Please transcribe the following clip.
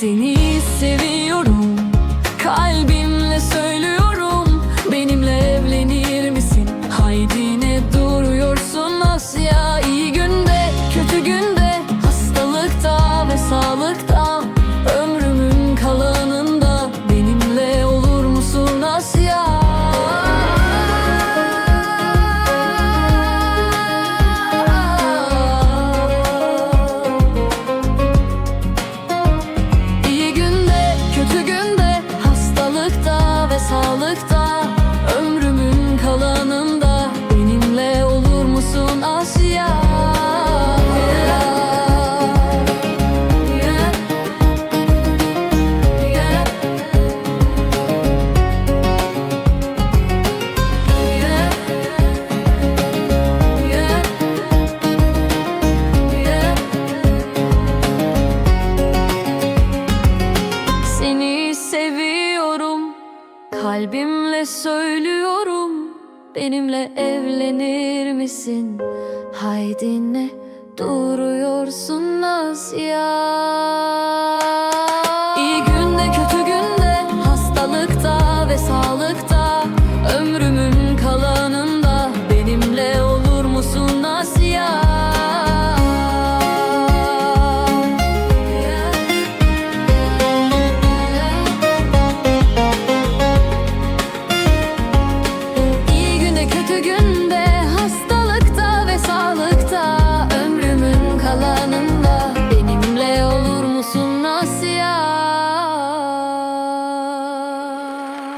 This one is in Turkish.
Seni seviyorum. Kalbimle söylüyorum Benimle evlenir misin? Haydi ne duruyorsun Asya? İyi günde kötü günde Hastalıkta ve sağlıkta hastalıkta Kalbimle söylüyorum Benimle evlenir misin? Haydi ne duruyorsun Asya?